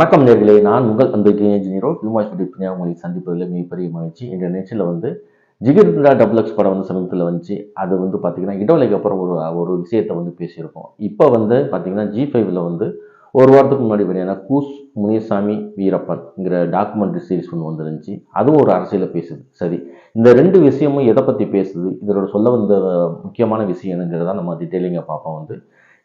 வணக்கம் நேர்களே நான் உங்கள் அந்த இன்ஜினியரோ ஹியூமாஸ் பிடிப்பினியா உங்களை சந்திப்பதில் மிகப்பெரிய மகிழ்ச்சி. இந்த நிகழ்ச்சியில் வந்து ஜிகிர்தா டபுள் எக்ஸ் படம் வந்து சமீபத்தில் வந்துச்சு. அது வந்து பார்த்தீங்கன்னா இடைவெளிக்கு அப்புறம் ஒரு ஒரு விஷயத்தை வந்து பேசியிருக்கோம். இப்போ வந்து பார்த்திங்கன்னா ஜி ஃபைவ்ல வந்து ஒரு வாரத்துக்கு முன்னாடி வெளியான கூஸ் முனியசாமி வீரப்பன்ங்கிற டாக்குமெண்ட்ரி சீரிஸ் ஒன்று வந்துருந்துச்சு. அதுவும் ஒரு அரசியலை பேசுது. சரி இந்த ரெண்டு விஷயமும் எதை பற்றி பேசுது? இதோட சொல்ல வந்த முக்கியமான விஷயம் என்னங்கிறத நம்ம டீட்டெயிலிங்காக பார்ப்போம் வந்து.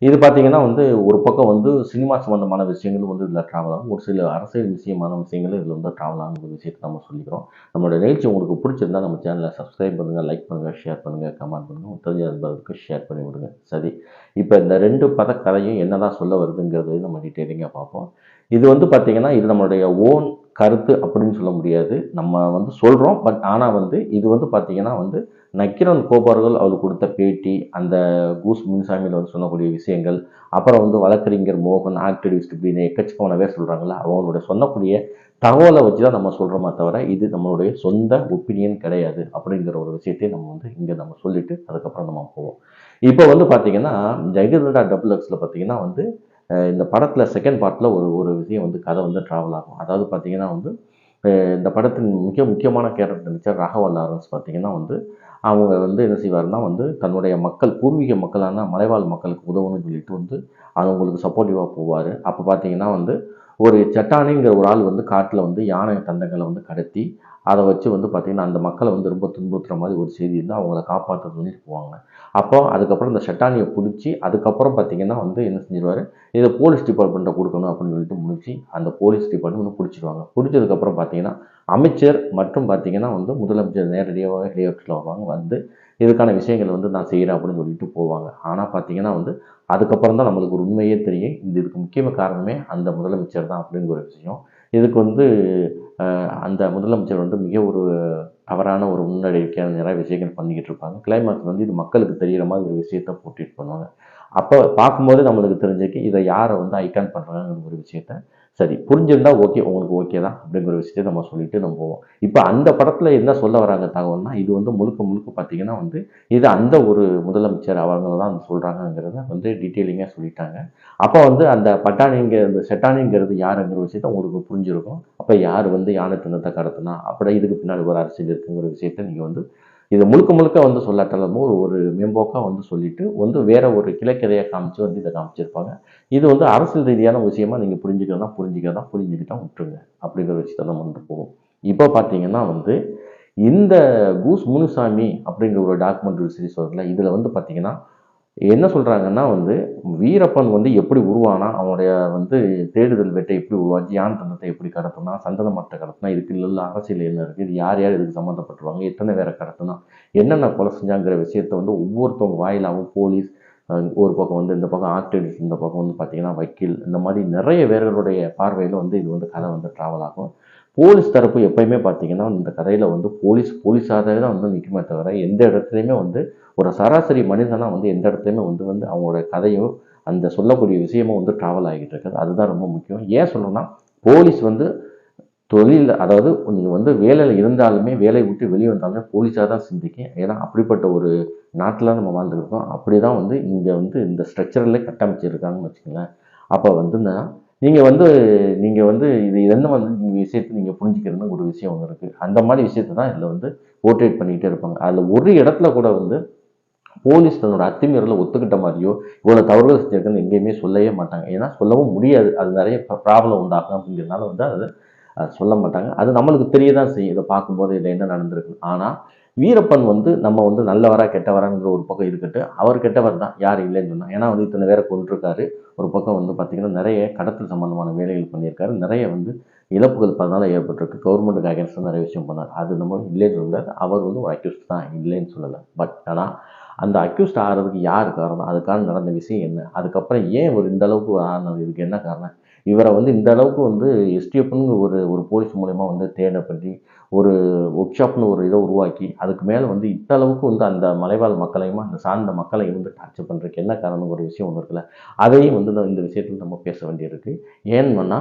இது பார்த்தீங்கன்னா வந்து ஒரு பக்கம் வந்து சினிமா சம்மந்தமான விஷயங்கள் வந்து இதில் ட்ராவல் ஆகும். ஒரு சில அரசியல் விஷயமான விஷயங்கள் இதில் வந்து ட்ராவல் ஆகுங்கிற விஷயத்தை நம்ம சொல்லிக்கிறோம். நம்மளோட நிகழ்ச்சி உங்களுக்கு பிடிச்சிருந்தா நம்ம சேனலை சப்ஸ்கிரைப் பண்ணுங்கள் லைக் பண்ணுங்கள் ஷேர் பண்ணுங்கள் கமெண்ட் பண்ணுங்கள் தெரிஞ்ச நண்பர்களுக்கு ஷேர் பண்ணி விடுங்க. சரி இப்போ இந்த ரெண்டு பத கதையும் என்னதான் சொல்ல வருதுங்கிறது நம்ம டீட்டெயிலிங்காக பார்ப்போம். இது வந்து பார்த்திங்கன்னா இது நம்மளுடைய ஓன் கருத்து அப்படின்னு சொல்ல முடியாது. நம்ம வந்து சொல்கிறோம் பட் ஆனால் வந்து இது வந்து பார்த்திங்கன்னா வந்து நக்கிரன் கோபார்கள் அவர் கொடுத்த பேட்டி அந்த கூஸ் மின்சாமியில் வந்து சொல்லக்கூடிய விஷயங்கள் அப்புறம் வந்து வழக்கறிஞர் மோகன் ஆக்டிவிஸ்ட் இப்படின்னு எக்கச்சக்கமான பேர் சொல்கிறாங்களா அவங்களுடைய சொல்லக்கூடிய தகவலை வச்சு தான் நம்ம சொல்கிறோமா தவிர இது நம்மளுடைய சொந்த ஒப்பீனியன் கிடையாது அப்படிங்கிற ஒரு விஷயத்தையும் நம்ம வந்து இங்கே நம்ம சொல்லிவிட்டு அதுக்கப்புறம் நம்ம போவோம். இப்போ வந்து பார்த்திங்கன்னா ஜெகதா டபுள் எக்ஸில் பார்த்திங்கன்னா வந்து இந்த படத்தில் செகண்ட் பார்ட்டில் ஒரு ஒரு விஷயம் வந்து கதை வந்து ட்ராவல் ஆகும். அதாவது பார்த்திங்கன்னா வந்து இந்த படத்தின் மிக முக்கியமான கேரக்டர் நடிச்ச ராகவ லாரன்ஸ் பார்த்திங்கன்னா வந்து அவங்க வந்து என்ன செய்வார்னா வந்து தன்னுடைய மக்கள் பூர்வீக மக்களான மலைவாழ் மக்களுக்கு உதவணும்னு சொல்லிட்டு வந்து அவங்களுக்கு சப்போர்ட்டிவாக போவார். அப்போ பார்த்தீங்கன்னா வந்து ஒரு சட்டானிங்கிற ஒரு ஆள் வந்து காட்டில் வந்து யானை தந்தங்களை வந்து கடத்தி அதை வச்சு வந்து பார்த்திங்கன்னா அந்த மக்களை வந்து ரொம்ப துன்புறுத்துற மாதிரி ஒரு செய்தி இருந்தால் அவங்கள காப்பாற்ற சொல்லிட்டு போவாங்க. அப்போ அதுக்கப்புறம் இந்த ஷட்டானியை பிடிச்சி அதுக்கப்புறம் பார்த்திங்கன்னா வந்து என்ன செஞ்சிருவார்? இதை போலீஸ் டிபார்ட்மெண்ட்டை கொடுக்கணும் அப்படின்னு சொல்லிட்டு முடிச்சு அந்த போலீஸ் டிபார்ட்மெண்ட் வந்து பிடிச்சிருவாங்க. பிடிச்சதுக்கப்புறம் பார்த்திங்கன்னா அமைச்சர் மற்றும் பார்த்திங்கன்னா வந்து முதலமைச்சர் நேரடியாக ஹெலிகாப்டரில் வருவாங்க வந்து இதுக்கான விஷயங்கள் வந்து நான் செய்கிறேன் அப்படின்னு சொல்லிட்டு போவாங்க. ஆனால் பார்த்திங்கன்னா வந்து அதுக்கப்புறம் தான் நம்மளுக்கு ஒரு உண்மையே தெரியும். இந்த இதுக்கு முக்கியமாக காரணமே அந்த முதலமைச்சர் தான் அப்படிங்கிற ஒரு விஷயம். இதுக்கு வந்து அந்த முதலமைச்சர் வந்து மிக ஒரு தவறான ஒரு முன்னெடுக்கையான நிறைய விஷயங்கள் பண்ணிக்கிட்டு இருப்பாங்க. கிளைமேக்ஸ் வந்து இது மக்களுக்கு தெரிகிற மாதிரி ஒரு விஷயத்த போட்டிட்டு பண்ணுவாங்க. அப்போ பார்க்கும்போது நம்மளுக்கு தெரிஞ்சுக்கு இதை யாரை வந்து ஐக்கான் பண்ணுறாங்கன்னு ஒரு விஷயத்த சரி புரிஞ்சிருந்தா ஓகே உங்களுக்கு ஓகே தான் அப்படிங்கிற விஷயத்தை நம்ம சொல்லிட்டு நம்ம போவோம். இப்போ அந்த படத்தில் என்ன சொல்ல வராங்க தகவல்னா இது வந்து முழுக்க முழுக்க பார்த்தீங்கன்னா வந்து இது அந்த ஒரு முதலமைச்சர் அவங்க தான் சொல்கிறாங்கங்கிறத வந்து டீட்டெயிலிங்காக சொல்லிட்டாங்க. அப்போ வந்து அந்த பட்டாணிங்க இந்த செட்டானிங்கிறது யாருங்கிற விஷயத்த உங்களுக்கு புரிஞ்சிருக்கும். அப்போ யார் வந்து யானை தினத்தை கடத்தினா அப்படியே இதுக்கு பின்னாடி ஒரு அரசியல் இருக்குங்கிற விஷயத்த நீங்கள் வந்து இது முழுக்க முழுக்க வந்து சொல்லாட்டாலும் ஒரு ஒரு மேம்போக்காக வந்து சொல்லிட்டு வந்து வேற ஒரு கிளைக்கதையை காமிச்சு வந்து இதை காமிச்சிருப்பாங்க. இது வந்து அரசியல் ரீதியான விஷயமா நீங்கள் புரிஞ்சுக்கிறதா புரிஞ்சுக்கிறதா புரிஞ்சுக்கிட்டா விட்டுருங்க. அப்படிங்கிற விஷயத்த நம்ம வந்து போவோம் இப்போ பார்த்தீங்கன்னா வந்து இந்த கூஸ் முனுசாமி அப்படிங்கிற ஒரு டாக்குமெண்ட்ரி சீரிஸ் வருதுல இதில் வந்து பார்த்தீங்கன்னா என்ன சொல்கிறாங்கன்னா வந்து வீரப்பன் வந்து எப்படி உருவானா அவனுடைய வந்து தேடுதல் வேட்டை எப்படி உருவாச்சு யான் தந்தத்தை எப்படி கடத்தினா சந்தன மட்டை கடத்தினா இதுக்கு இல்லை அரசியல் என்ன இருக்குது இது யார் யார் இதுக்கு சம்மந்தப்பட்டுருவாங்க எத்தனை பேரை கடத்தினா என்னென்ன கொலை செஞ்சாங்கிற விஷயத்தை வந்து ஒவ்வொருத்தவங்க வாயிலாகவும் போலீஸ் ஒரு பக்கம் வந்து இந்த பக்கம் ஆக்டிவிஸ்ட் இந்த பக்கம் வந்து பார்த்திங்கன்னா வக்கீல் இந்த மாதிரி நிறைய பேர்களுடைய பார்வையில் வந்து இது வந்து கதை வந்து ட்ராவல் ஆகும். போலீஸ் தரப்பு எப்பயுமே பார்த்தீங்கன்னா இந்த கதையில் வந்து போலீஸ் போலீஸாகவே தான் வந்து நிற்குமே தவிர எந்த இடத்துலையுமே வந்து ஒரு சராசரி மனிதனாக வந்து எந்த இடத்துலையுமே வந்து வந்து அவங்களோட கதையும் அந்த சொல்லக்கூடிய விஷயமும் வந்து ட்ராவல் ஆகிட்டு இருக்குது. அதுதான் ரொம்ப முக்கியம். ஏன் சொல்லணும்னா போலீஸ் வந்து தொழில் அதாவது நீங்கள் வந்து வேலையில் இருந்தாலுமே வேலையை விட்டு வெளியே வந்தாலுமே போலீஸாக தான் சிந்திக்கும். ஏன்னா அப்படிப்பட்ட ஒரு நாட்டில் நம்ம வாழ்ந்துருக்கோம் அப்படி தான் வந்து இங்கே வந்து இந்த ஸ்ட்ரக்சரில் கட்டமைச்சிருக்காங்கன்னு வச்சுக்கோங்களேன். அப்போ வந்து நான் நீங்கள் வந்து நீங்கள் வந்து இது என்ன வந்து நீங்கள் விஷயத்தை நீங்கள் புரிஞ்சுக்கிறதுன்னு ஒரு விஷயம் ஒன்று இருக்குது அந்த மாதிரி விஷயத்தை தான் இதில் வந்து போர்ட்ரேட் பண்ணிக்கிட்டே இருப்பாங்க. அதில் ஒரு இடத்துல கூட வந்து போலீஸ் தன்னோட அத்துமீறலை ஒத்துக்கிட்ட மாதிரியோ இவ்வளோ தவறுகள் செஞ்சிருக்குன்னு எங்கேயுமே சொல்லவே மாட்டாங்க. ஏன்னா சொல்லவும் முடியாது. அது நிறைய ப்ராப்ளம் உண்டாகும் அப்படிங்கிறதுனால வந்து அது சொல்ல மாட்டாங்க. அது நம்மளுக்கு தெரிய தான் செய்யும். இதை பார்க்கும்போது இதில் என்ன நடந்திருக்கு. ஆனால் வீரப்பன் வந்து நம்ம வந்து நல்லவரா கெட்டவராங்கிற ஒரு பக்கம் இருக்கட்டு அவர் கெட்டவர் தான் யார் இல்லைன்னு சொன்னால் ஏன்னா வந்து இத்தனை பேரை கொண்டிருக்காரு ஒரு பக்கம் வந்து பார்த்திங்கன்னா நிறைய கடத்தல் சம்மந்தமான வேலைகள் பண்ணியிருக்காரு. நிறைய வந்து இழப்புகள் அதனால் ஏற்பட்டிருக்கு. கவர்மெண்ட்டுக்கு அகேன்ஸ்டாக நிறைய விஷயம் பண்ணார். அது நம்ம இல்லைன்னு சொல்ல அவர் வந்து ஒரு அக்யூஸ்ட் தான் இல்லைன்னு சொல்லலை. பட் ஆனால் அந்த அக்யூஸ்ட் ஆகிறதுக்கு யார் காரணம்? அதுக்கான நடந்த விஷயம் என்ன? அதுக்கப்புறம் ஏன் ஒரு இந்த அளவுக்கு ஆனது இதுக்கு என்ன காரணம்? இவரை வந்து இந்த அளவுக்கு வந்து எஸ்டிஎஃப்னு ஒரு ஒரு போலீஸ் மூலயமா வந்து தேடப்பட்டு ஒரு ஒர்க் ஷாப்னு ஒரு இதை உருவாக்கி அதுக்கு மேலே வந்து இந்த அளவுக்கு வந்து அந்த மலைவாழ் மக்களையும் அந்த சார்ந்த மக்களையும் வந்து டார்ச்சர் பண்ணுறதுக்கு என்ன காரணம் ஒரு விஷயம் ஒன்று இருக்குல்ல அதையும் வந்து இந்த விஷயத்தில் நம்ம பேச வேண்டியிருக்கு. ஏன்னா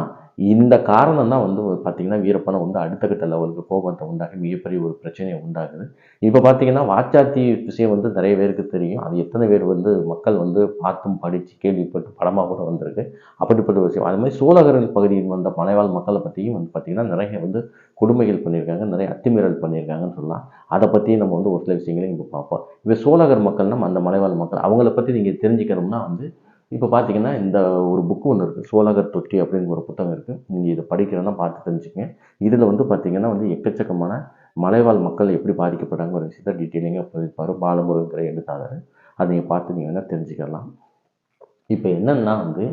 இந்த காரணம் தான் வந்து பார்த்திங்கன்னா வீரப்பனை வந்து அடுத்த கட்ட லெவலுக்கு கோபத்தை உண்டாகி மிகப்பெரிய ஒரு பிரச்சனையை உண்டாகுது இப்போ பார்த்திங்கன்னா வாச்சாத்தி விஷயம் வந்து நிறைய பேருக்கு தெரியும். அது எத்தனை பேர் வந்து மக்கள் வந்து பார்த்தும் படித்து கேள்விப்பட்டு படமாக கூட வந்திருக்கு. அப்படிப்பட்ட விஷயம். அது மாதிரி மாதிரி பகுதியில் வந்த மலைவாழ் மக்களை பற்றியும் வந்து பார்த்திங்கன்னா நிறைய வந்து கொடுமைகள் பண்ணியிருக்காங்க. நிறைய அத்துமீறல் பண்ணியிருக்காங்கன்னு சொல்லலாம். அதை பற்றியும் நம்ம வந்து ஒரு சில விஷயங்களையும் இப்போ பார்ப்போம். இப்போ சோழகர் மக்கள்னா அந்த மலைவாழ் மக்கள் அவங்கள பற்றி நீங்கள் தெரிஞ்சுக்கணும்னா வந்து இப்போ பார்த்தீங்கன்னா இந்த ஒரு புக்கு ஒன்று இருக்குது சோழகர் தொட்டி அப்படிங்கிற ஒரு புத்தகம் இருக்குது நீங்கள் இதை படிக்கிறேன்னா பார்த்து தெரிஞ்சுக்கங்க. இதில் வந்து பார்த்தீங்கன்னா வந்து எக்கச்சக்கமான மலைவாழ் மக்கள் எப்படி பாதிக்கப்படுறாங்க ஒரு விஷயத்தை டீட்டெயிலிங்காக பதிப்பார் பாலமுருங்கிற எழுத்தாளர். அதை நீங்கள் பார்த்து நீங்கள் வேணால் தெரிஞ்சுக்கலாம். இப்போ என்னென்னா வந்து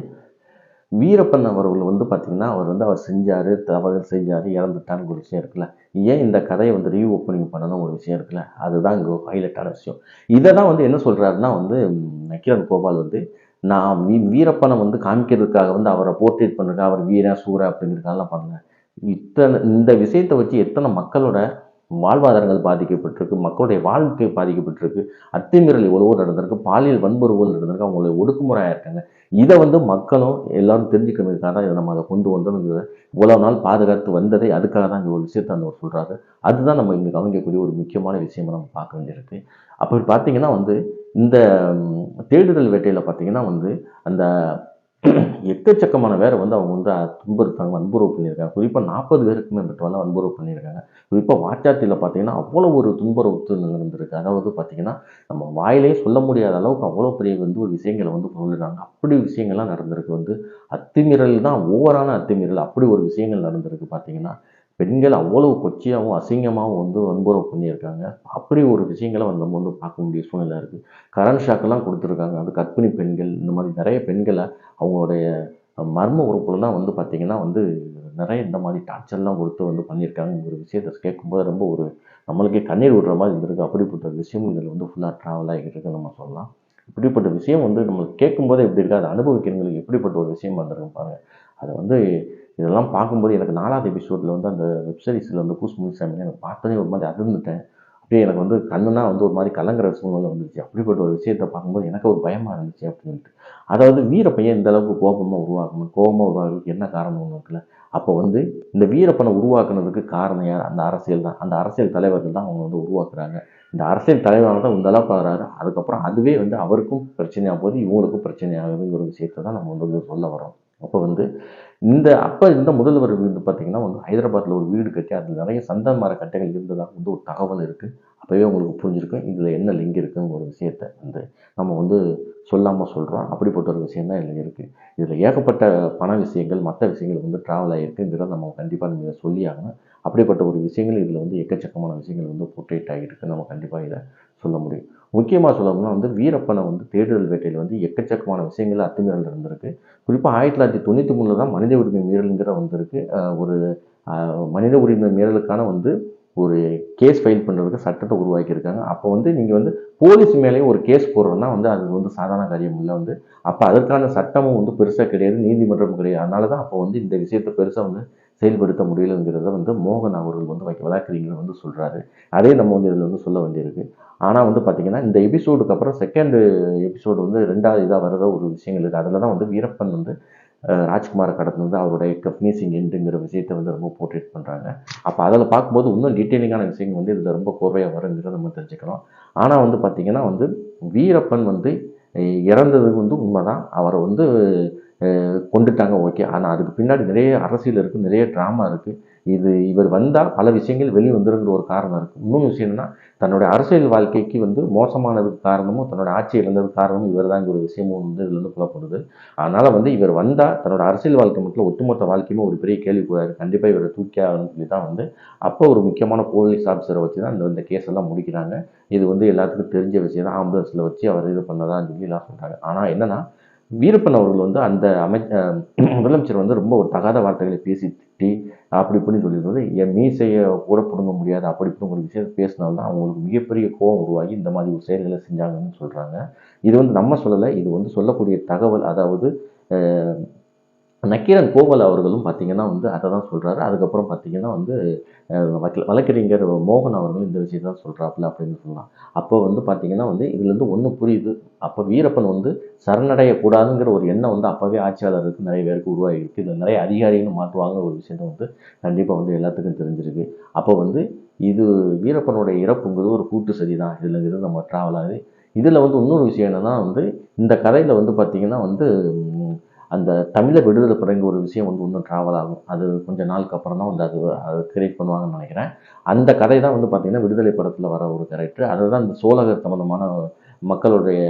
வீரப்பன் அவர்கள் வந்து பார்த்திங்கன்னா அவர் வந்து அவர் செஞ்சார் தவறு செஞ்சார் இறந்துட்டான்னு ஒரு விஷயம் இருக்குல்ல. ஏன் இந்த கதையை வந்து ரீ ஓப்பனிங் பண்ணணும் ஒரு விஷயம் இருக்குல்ல? அதுதான் இங்கே ஹைலைட்டான விஷயம். இதை தான் வந்து என்ன சொல்கிறாருன்னா வந்து கிரண் கோபால் வந்து நான் வீ வீரப்பனை வந்து காமிக்கிறதுக்காக வந்து அவரை போர்ட்ரேட் பண்ணுறேன் அவர் வீர சூர அப்படிங்கிறதுக்காகலாம் பண்ணேன் இத்தனை இந்த விஷயத்தை வச்சு எத்தனை மக்களோட வாழ்வாதாரங்கள் பாதிக்கப்பட்டிருக்கு மக்களுடைய வாழ்க்கை பாதிக்கப்பட்டிருக்கு அத்துமீறல் எவ்வளவோ நடந்திருக்கு பாலியல் வன்புறுவல் நடந்திருக்கு அவங்களை ஒடுக்குமுறையாக இருக்காங்க இதை வந்து மக்களும் எல்லாரும் தெரிஞ்சுக்கிறதுக்காக தான் இதை நம்ம அதை கொண்டு வந்தோம்ங்கிறத இவ்வளோ நாள் பாதுகாத்து வந்ததை அதுக்காக தான் இங்கே ஒரு விஷயத்தை அந்த ஒரு சொல்கிறாரு அதுதான் நம்ம இங்கே கவனிக்கக்கூடிய ஒரு முக்கியமான விஷயமா நம்ம பார்க்க வேண்டியிருக்கு. அப்படி பார்த்தீங்கன்னா வந்து இந்த தேடுதல் வேட்டையில் பார்த்தீங்கன்னா வந்து அந்த எக்கச்சக்கமான பேரை வந்து அவங்க வந்து துன்புறுத்தாங்க வன்புறவு பண்ணியிருக்காங்க. குறிப்பாக நாற்பது பேருக்கு வந்து வன்புறவு பண்ணியிருக்காங்க. குறிப்பாக வாச்சாத்தியில் பார்த்தீங்கன்னா அவ்வளோ ஒரு துன்புறவு நடந்திருக்கு அதாவது பார்த்தீங்கன்னா நம்ம வாயிலே சொல்ல முடியாத அளவுக்கு அவ்வளோ பெரிய வந்து ஒரு விஷயங்களை வந்து சொல்லுறாங்க அப்படி விஷயங்கள்லாம் நடந்திருக்கு. வந்து அத்துமீறல் தான் ஓவரான அத்துமீறல் அப்படி ஒரு விஷயங்கள் நடந்திருக்கு பார்த்தீங்கன்னா பெண்கள் அவ்வளவு கொச்சையாகவும் அசிங்கமாகவும் வந்து வன்புறவு பண்ணியிருக்காங்க. அப்படி ஒரு விஷயங்களை வந்து நம்ம வந்து பார்க்க முடிய சூழ்நிலை இருக்குது கரண்ட் ஷாக்கெல்லாம் கொடுத்துருக்காங்க. அது கர்ப்பிணி பெண்கள் இந்த மாதிரி நிறைய பெண்களை அவங்களுடைய மர்ம உறுப்புலாம் வந்து பார்த்திங்கன்னா வந்து நிறைய இந்த மாதிரி டார்ச்சர்லாம் கொடுத்து வந்து பண்ணியிருக்காங்க ஒரு விஷயத்தை கேட்கும்போது ரொம்ப ஒரு நம்மளுக்கே கண்ணீர் விடுற மாதிரி இருந்திருக்கு. அப்படிப்பட்ட விஷயம் இதில் வந்து ஃபுல்லாக ட்ராவல் ஆகிட்டு இருக்குன்னு நம்ம சொல்லலாம். இப்படிப்பட்ட விஷயம் வந்து நம்மளுக்கு கேட்கும்போது எப்படி இருக்குது அதை அனுபவிக்கிறவங்களுக்கு எப்படிப்பட்ட ஒரு விஷயம் வந்திருக்கும் பாருங்கள் அதை வந்து இதெல்லாம் பார்க்கும்போது எனக்கு நாலாவது எபிசோடில் வந்து அந்த வெப்சீரிஸில் வந்து பூஸ் முனிசாமி எனக்கு பார்த்ததே ஒரு மாதிரி அதிர்ந்துட்டேன். அப்படியே எனக்கு வந்து கண்ணுனா வந்து ஒரு மாதிரி கலங்குற சூழ்நிலை வந்துச்சு அப்படிப்பட்ட ஒரு விஷயத்தை பார்க்கும்போது எனக்கு ஒரு பயமாக இருந்துச்சு அப்படின்ட்டு அதாவது வீரப்பையன் இந்த அளவுக்கு கோபமாக உருவாக்கணும் கோபமாக உருவாக்குறதுக்கு என்ன காரணம் இருக்குல்ல? அப்போ வந்து இந்த வீரப்பனை உருவாக்குனதுக்கு காரணம் யார்? அந்த அரசியல் தான். அந்த அரசியல் தலைவர்கள் தான் அவங்க வந்து உருவாக்குறாங்க. இந்த அரசியல் தலைவரால் தான் இந்த அளவுக்கு வராரு அதுக்கப்புறம் அதுவே வந்து அவருக்கும் பிரச்சனையாக போகுது இவங்களுக்கும் பிரச்சனையாகுதுங்கிற விஷயத்தை தான் நம்ம வந்து சொல்ல வரோம் அப்போ வந்து இந்த அப்போ இந்த முதல்வர் வீடு பார்த்தீங்கன்னா வந்து ஹைதராபாத்தில் ஒரு வீடு கட்டி அதில் நிறைய சந்தன மர கட்டைகள் இருந்ததாக வந்து ஒரு தகவல் இருக்குது அப்போவே உங்களுக்கு புரிஞ்சிருக்கும். இதில் என்ன லிங்க் இருக்குங்கிற ஒரு விஷயத்தை வந்து நம்ம வந்து சொல்லாமல் சொல்கிறோம் அப்படிப்பட்ட ஒரு விஷயம் தான் இதில் இருக்குது இதில் ஏகப்பட்ட பண விஷயங்கள் மற்ற விஷயங்கள் வந்து ட்ராவல் ஆகிருக்குங்கிறத நம்ம கண்டிப்பாக நம்ம இதை சொல்லி ஆகணும். அப்படிப்பட்ட ஒரு விஷயங்கள் இதில் வந்து எக்கச்சக்கமான விஷயங்கள் வந்து போர்ட்ரேட் ஆகியிருக்கு. நம்ம கண்டிப்பாக இதை சொல்ல முடியும். முக்கியமாக சொல்லணும்னா வந்து வீரப்பனை வந்து தேடுதல் வேட்டையில் வந்து எக்கச்சக்கமான விஷயங்கள் அத்துமீறல் இருந்திருக்கு. குறிப்பாக ஆயிரத்தி தொள்ளாயிரத்தி தொண்ணூற்றி மூணில் தான் மனித உரிமை மீறலுங்கிற வந்திருக்கு. ஒரு மனித உரிமை மீறலுக்கான வந்து ஒரு கேஸ் ஃபைல் பண்ணுறதுக்கு சட்டத்தை உருவாக்கியிருக்காங்க. அப்போ வந்து நீங்கள் வந்து போலீஸ் மேலேயும் ஒரு கேஸ் போடுறோன்னா வந்து அது வந்து சாதாரண காரியம் இல்லை வந்து. அப்போ அதற்கான சட்டமும் வந்து பெருசாக கிடையாது நீதிமன்றமும் கிடையாது. அதனால தான் அப்போ வந்து இந்த விஷயத்தை பெருசாக வந்து செயல்படுத்த முடியலைங்கிறத வந்து மோகன் அவர்கள் வந்து வைக்க வழக்கறிஞர் வந்து சொல்கிறாரு அதே நம்ம வந்து இதில் வந்து சொல்ல வேண்டியிருக்கு. ஆனால் வந்து பார்த்திங்கன்னா இந்த எபிசோடுக்கு அப்புறம் செகண்ட் எபிசோடு வந்து ரெண்டாவது இதாக வரத ஒரு விஷயங்கள் இருக்குது அதில் தான் வந்து வீரப்பன் வந்து ராஜ்குமாரை ராஜ்குமாரை வந்து அவருடைய ஃபினிஷிங் எண்டுங்கிற விஷயத்தை வந்து ரொம்ப போர்ட்ரேட் பண்ணுறாங்க அப்போ அதில் பார்க்கும்போது இன்னும் டீட்டெயிலிங்கான விஷயங்கள் வந்து இதில் ரொம்ப கோர்வையாக வருங்கிறத நம்ம தெரிஞ்சுக்கலாம் ஆனால் வந்து பார்த்திங்கன்னா வந்து வீரப்பன் வந்து இறந்தது வந்து உண்மைதான். அவரை வந்து கொண்டுட்டாங்க ஓகே. ஆனால் அதுக்கு பின்னாடி நிறைய அரசியல் இருக்குது நிறைய ட்ராமா இருக்குது இது இவர் வந்தால் பல விஷயங்கள் வெளியே வந்துருங்கிற ஒரு காரணம் இருக்குது இன்னொரு விஷயம் என்னென்னா தன்னுடைய அரசியல் வாழ்க்கைக்கு வந்து மோசமானதுக்கு காரணமும் தன்னோட ஆட்சி இழந்ததுக்கு காரணமும் இவர் தான் ஒரு விஷயமும் வந்து இதில் இருந்து புலப்படுது. அதனால் வந்து இவர் வந்தால் தன்னோட அரசியல் வாழ்க்கை மட்டும் ஒட்டுமொத்த வாழ்க்கையுமே ஒரு பெரிய கேள்விக்குறாரு கண்டிப்பாக இவரை தூக்கி ஆகணும்னு சொல்லி தான் வந்து அப்போ ஒரு முக்கியமான போலீஸ் ஆஃபீஸரை வச்சு தான் இந்த இந்த கேஸ் எல்லாம் முடிக்கிறாங்க. இது வந்து எல்லாத்துக்கும் தெரிஞ்ச விஷயம் தான் ஆம்புலன்ஸில் வச்சு அவர் இது பண்ணதான்னு சொல்லி எல்லாம் சொல்கிறாங்க ஆனால் என்னென்னா வீரப்பன் அவர்கள் வந்து அந்த அமை முதலமைச்சர் வந்து ரொம்ப ஒரு தகாத வார்த்தைகளை பேசி திட்டி அப்படி இப்படின்னு சொல்லியிருந்தது. என் மீசையை கூட பிடுங்க முடியாது. அப்படி இப்படி ஒரு விஷயத்தை பேசினால்தான் அவங்களுக்கு மிகப்பெரிய கோபம் உருவாகி இந்த மாதிரி ஒரு செயல்களை செஞ்சாங்கன்னு சொல்கிறாங்க இது வந்து நம்ம சொல்லலை. இது வந்து சொல்லக்கூடிய தகவல் அதாவது நக்கீரன் கோவல் அவர்களும் பார்த்தீங்கன்னா வந்து அதை தான் சொல்கிறாரு அதுக்கப்புறம் பார்த்தீங்கன்னா வந்து வழக்கறிஞர் மோகன் அவர்களும் இந்த விஷயத்தை தான் சொல்கிறாப்புல அப்படின்னு சொல்லலாம். அப்போ வந்து பார்த்தீங்கன்னா வந்து இதுலேருந்து ஒன்று புரியுது. அப்போ வீரப்பன் வந்து சரணடையக்கூடாதுங்கிற ஒரு எண்ணம் வந்து அப்போவே ஆட்சியாளருக்கு நிறைய பேருக்கு உருவாகிருக்கு இதில் நிறைய அதிகாரிகளும் மாற்றுவாங்க ஒரு விஷயத்தை வந்து கண்டிப்பாக வந்து எல்லாத்துக்கும் தெரிஞ்சிருக்கு. அப்போ வந்து இது வீரப்பனுடைய இறப்புங்கிறது ஒரு கூட்டு சதி தான் இதுலங்கிறது நம்ம ட்ராவல் ஆகுது இதில் வந்து இன்னொரு விஷயம் என்னென்னா வந்து இந்த கதையில் வந்து பார்த்திங்கன்னா வந்து அந்த தமிழை விடுதலை பிறகு ஒரு விஷயம் வந்து இன்னும் ட்ராவல் ஆகும். அது கொஞ்சம் நாளுக்கு அப்புறம் தான் வந்து அது அது கிரியேட் பண்ணுவாங்கன்னு நினைக்கிறேன். அந்த கதை தான் வந்து பார்த்திங்கன்னா விடுதலை படத்தில் வர ஒரு கேரக்டர் அதுதான் இந்த சோழகர் சம்மந்தமான மக்களுடைய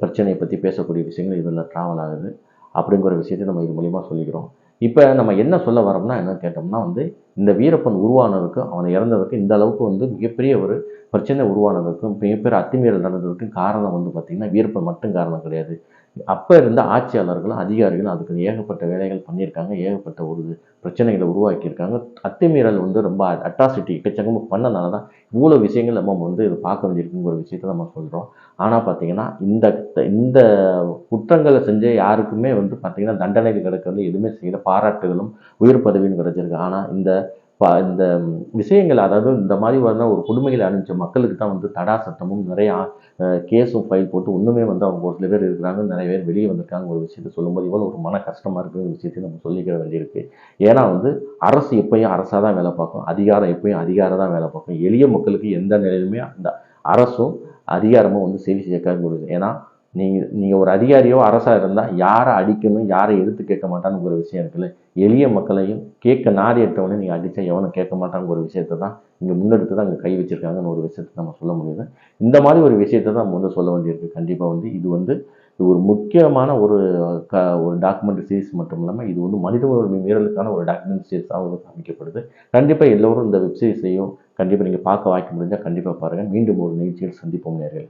பிரச்சனையை பற்றி பேசக்கூடிய விஷயங்கள் இதில் ட்ராவல் ஆகுது. அப்படிங்கிற விஷயத்தை நம்ம இது மூலிமா சொல்லிக்கிறோம். இப்போ நம்ம என்ன சொல்ல வரோம்னா என்ன கேட்டோம்னா வந்து இந்த வீரப்பன் உருவானதுக்கும் அவனை இறந்ததுக்கும் இந்த அளவுக்கு வந்து மிகப்பெரிய ஒரு பிரச்சனை உருவானதுக்கும் மிகப்பெரிய அத்துமீறல் நடந்ததுக்கும் காரணம் வந்து பார்த்திங்கன்னா வீரப்பன் மட்டும் காரணம் கிடையாது. அப்போ இருந்த ஆட்சியாளர்களும் அதிகாரிகளும் அதுக்கு ஏகப்பட்ட வேலைகள் பண்ணியிருக்காங்க ஏகப்பட்ட ஒரு பிரச்சனைகளை உருவாக்கியிருக்காங்க. அத்துமீறல் வந்து ரொம்ப அட்ராசிட்டி எக்கச்சக்கமாக பண்ணனால தான் இவ்வளோ விஷயங்கள் நம்ம வந்து இது பார்க்க வேண்டியிருக்குங்கிற விஷயத்த நம்ம சொல்கிறோம் ஆனால் பார்த்தீங்கன்னா இந்த இந்த குற்றங்களை செஞ்ச யாருக்குமே வந்து பார்த்திங்கன்னா தண்டனைகள் கிடைக்கிறது எதுவுமே செய்யல. பாராட்டுகளும் உயர் பதவியும் கிடைச்சிருக்கு. ஆனால் இந்த இந்த விஷயங்கள் அதாவது இந்த மாதிரி வர ஒரு கொடுமைகளை அணிஞ்ச மக்களுக்கு தான் வந்து தடா சட்டமும் நிறையா கேஸும் ஃபைல் போட்டு இன்னுமே வந்து அவங்க ஒரு சில பேர் இருக்கிறாங்க நிறைய பேர் வெளியே வந்திருக்காங்க ஒரு விஷயத்தை சொல்லும்போது இவ்வளோ ஒரு மன கஷ்டமாக இருக்கிற விஷயத்தை நம்ம சொல்லிக்கிற வேண்டியிருக்கு. ஏன்னா வந்து அரசு எப்பயும் அரசாக தான் வேலை பார்க்கும் அதிகாரம் எப்பயும் அதிகாரம் தான் வேலை பார்க்கும். எளிய மக்களுக்கு எந்த நிலையிலுமே அந்த அரசும் அதிகாரமும் வந்து சேவை செய்யக்காக ஒரு ஏன்னா நீங்கள் நீங்கள் ஒரு அதிகாரியோ அரசாக இருந்தால் யாரை அடிக்கணும் யாரை எடுத்து கேட்க மாட்டான்னு ஒரு விஷயம் இருக்குல்ல. எளிய மக்களையும் கேட்க நாரி எட்டவனையும் நீங்கள் அடித்தா எவனும் கேட்க மாட்டாங்க ஒரு விஷயத்தை தான் இங்கே முன்னெடுத்து தான் அங்கே கை வச்சுருக்காங்கன்னு ஒரு விஷயத்தை நம்ம சொல்ல முடியுது. இந்த மாதிரி ஒரு விஷயத்தை தான் நம்ம வந்து சொல்ல வேண்டியிருக்கு. கண்டிப்பாக வந்து இது வந்து இது ஒரு முக்கியமான ஒரு க ஒரு டாக்குமெண்ட் சீரிஸ் மட்டும் இல்லாமல் இது வந்து மனித உரிமை மீறலுக்கான ஒரு டாக்குமெண்ட் சீரிஸாக வந்து அமைக்கப்படுது கண்டிப்பாக எல்லோரும் இந்த வெப் சீரிஸையும் கண்டிப்பாக நீங்கள் பார்க்க வாய்க்க முடிஞ்சால் கண்டிப்பாக பாருங்கள் மீண்டும் ஒரு நிகழ்ச்சியில் சந்திப்போம் நேர்கள்